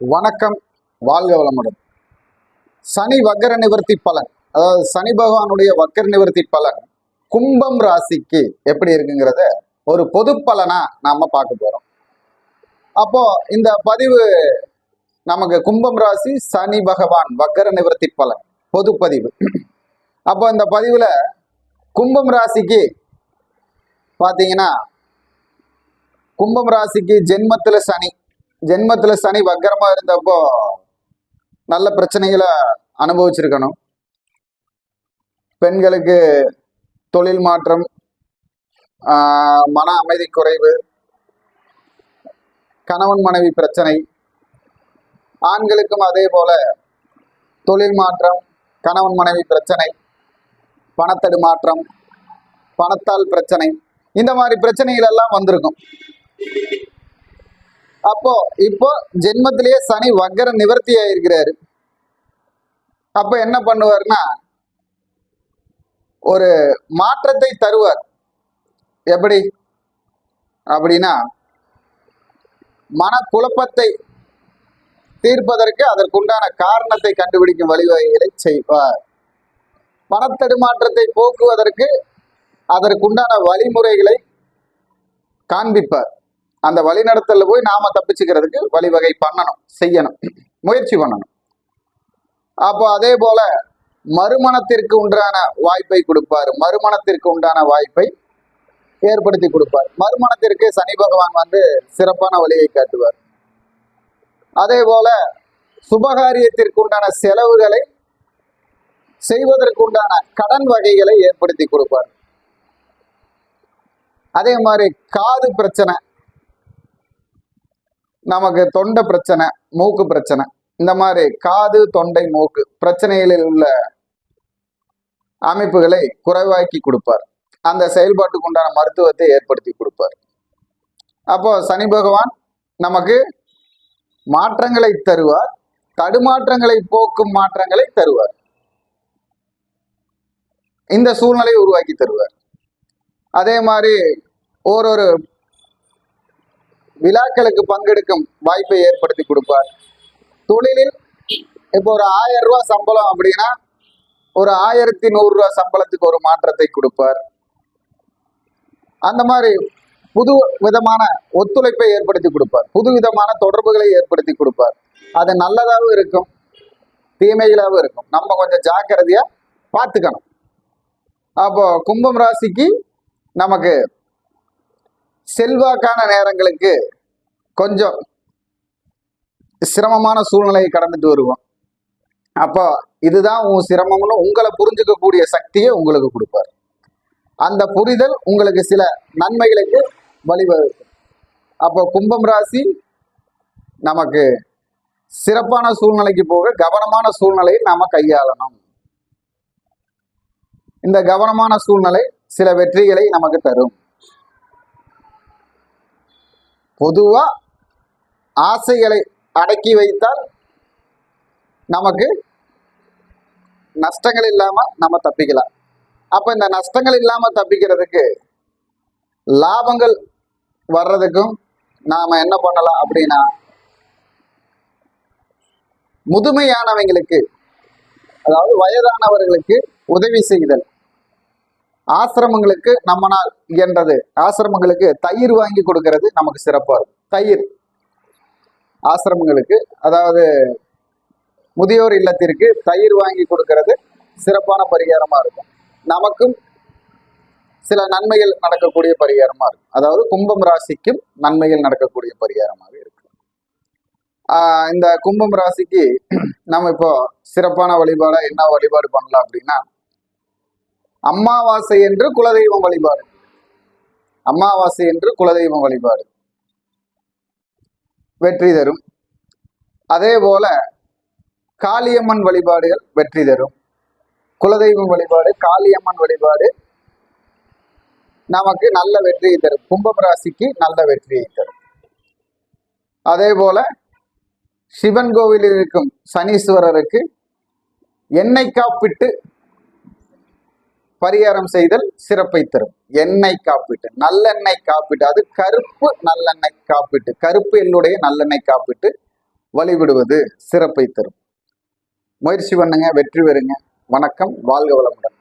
வணக்கம் வாழ்க வளமுடன். சனி வக்கர நிவர்த்தி பலன். அதாவது சனி பகவானுடைய வக்கர நிவர்த்தி பலன். கும்பம் ராசிக்கு எப்படி இருக்குங்கிறத ஒரு பொது பலனா நாம பார்க்க போறோம். அப்போ இந்த பதிவு நமக்கு கும்பம் ராசி சனி பகவான் வக்கர நிவர்த்தி பலன். பொது பதிவு. அப்போ இந்த பதிவுல கும்பம் ராசிக்கு பார்த்தீங்கன்னா கும்பம் ராசிக்கு ஜென்மத்துல சனி ஜென்மத்துல சனி வக்கரமா இருந்தப்போ நல்ல பிரச்சனைகளை அனுபவிச்சிருக்கணும். பெண்களுக்கு தொழில் மாற்றம் ஆஹ், மன அமைதி குறைவு கணவன் மனைவி பிரச்சனை ஆண்களுக்கும் அதே போல தொழில் மாற்றம் கணவன் மனைவி பிரச்சனை பணத்தடு மாற்றம் பணத்தால் பிரச்சனை இந்த மாதிரி பிரச்சனைகள் எல்லாம் வந்திருக்கும். அப்போ இப்போ ஜென்மத்திலேயே சனி வக்கர நிவர்த்தி ஆயிருக்கிறாரு அப்ப என்ன பண்ணுவார்னா ஒரு மாற்றத்தை தருவார். எப்படி? அப்படின்னா மனக்குழப்பத்தை தீர்ப்பதற்கு அதற்குண்டான காரணத்தை கண்டுபிடிக்கும் வழிவகைகளை செய்வார். பணத்தடுமாற்றத்தை போக்குவதற்கு அதற்குண்டான வழிமுறைகளை காண்பிப்பார். அந்த வழிநடத்தல போய் நாம தப்பிச்சுக்கிறதுக்கு வழிவகை பண்ணணும் செய்யணும். முயற்சி பண்ணணும். அப்போ அதே போல மறுமணத்திற்கு உண்டான வாய்ப்பை கொடுப்பார். மறுமணத்திற்கு உண்டான வாய்ப்பை ஏற்படுத்தி கொடுப்பார். மறுமணத்திற்கு சனி பகவான் வந்து சிறப்பான வழியை காட்டுவார். அதே போல சுபகாரியத்திற்கு உண்டான செலவுகளை செய்வதற்கு உண்டான கடன் வகைகளை ஏற்படுத்தி கொடுப்பார். அதே மாதிரி காது பிரச்சனை நமக்கு தொண்டை பிரச்சனை மூக்கு பிரச்சனை. இந்த மாதிரி காது தொண்டை மூக்கு பிரச்சனைகளில் உள்ள அமைப்புகளை குறைவாக்கி கொடுப்பார். அந்த செயல்பாட்டுக்கு உண்டான மருத்துவத்தை ஏற்படுத்தி கொடுப்பார். அப்போ சனி பகவான் நமக்கு மாற்றங்களை தருவார். தடுமாற்றங்களை போக்கும் மாற்றங்களை தருவார். இந்த சூழ்நிலையை உருவாக்கி தருவார். அதே மாதிரி ஒரு ஒரு விழாக்களுக்கு பங்கெடுக்கும் வாய்ப்பை ஏற்படுத்தி கொடுப்பார். தொழிலில் இப்போ ஒரு ஆயிரம் ரூபாய் சம்பளம் அப்படின்னா ஒரு ஆயிரத்தி நூறு ரூபாய் சம்பளத்துக்கு ஒரு மாற்றத்தை கொடுப்பார். அந்த மாதிரி புது விதமான ஒத்துழைப்பை ஏற்படுத்தி கொடுப்பார். புது விதமான தொடர்புகளை ஏற்படுத்தி கொடுப்பார். அது நல்லதாகவும் இருக்கும் தீமைகளாகவும் இருக்கும். நம்ம கொஞ்சம் ஜாக்கிரதையா பார்த்துக்கணும். அப்போ கும்பம் ராசிக்கு நமக்கு செல்வாக்கான நேரங்களுக்கு கொஞ்சம் சிரமமான சூழ்நிலையை கடந்துட்டு வருவோம். அப்போ இதுதான் உன் சிரமம்னு உங்களை புரிஞ்சுக்கக்கூடிய சக்தியை உங்களுக்கு கொடுப்பார். அந்த புரிதல் உங்களுக்கு சில நன்மைகளுக்கு வழிவகுக்கும். அப்போ கும்பம் ராசி நமக்கு சிறப்பான சூழ்நிலைக்கு போக கவனமான சூழ்நிலையை நாம கையாளணும். இந்த கவனமான சூழ்நிலை சில வெற்றிகளை நமக்கு தரும். பொதுவா ஆசைகளை அடக்கி வைத்தால் நமக்கு நஷ்டங்கள் இல்லாம நம்ம தப்பிக்கலாம். அப்போ இந்த நஷ்டங்கள் இல்லாம தப்பிக்கிறதுக்கு லாபங்கள் வர்றதுக்கும் நாம என்ன பண்ணலாம் அப்படின்னா முதுமையானவங்களுக்கு அதாவது வயதானவர்களுக்கு உதவி செய்தல். ஆசிரமங்களுக்கு நம்மனால் இயன்றது. ஆசிரமங்களுக்கு தயிர் வாங்கி கொடுக்கறது நமக்கு சிறப்பாக இருக்கும். தயிர். ஆசிரமங்களுக்கு அதாவது முதியோர் இல்லத்திற்கு தயிர் வாங்கி கொடுக்கறது சிறப்பான பரிகாரமாக இருக்கும். நமக்கும் சில நன்மைகள் நடக்கக்கூடிய பரிகாரமாக இருக்கும். அதாவது கும்பம் ராசிக்கும் நன்மைகள் நடக்கக்கூடிய பரிகாரமாக இருக்கு இந்த கும்பம் ராசிக்கு நம்ம இப்போ சிறப்பான வழிபாடாக என்ன வழிபாடு பண்ணலாம் அப்படின்னா அம்மாவாசை என்று குலதெய்வம் வழிபாடு. அம்மாவாசை என்று குலதெய்வம் வழிபாடு. வெற்றி தரும். அதே போல காளியம்மன் வழிபாடுகள் வெற்றி தரும். குலதெய்வம் வழிபாடு காளியம்மன் வழிபாடு நமக்கு நல்ல வெற்றியை தரும். கும்பம் ராசிக்கு நல்ல வெற்றியை தரும். அதே போல சிவன் கோவிலில் இருக்கும் சனீஸ்வரருக்கு எண்ணெய் காப்பிட்டு பரிகாரம் செய்தல் சிறப்பை தரும். எண்ணெய் காப்பீட்டு. நல்லெண்ணெய் காப்பீட்டு. அது கருப்பு நல்லெண்ணெய் காப்பீட்டு. கருப்பு எள்ளுடைய நல்லெண்ணெய் காப்பீட்டு வழிவிடுவது சிறப்பை தரும். முயற்சி பண்ணுங்க வெற்றி பெறுங்க. வணக்கம். வாழ்க வளமுடன்.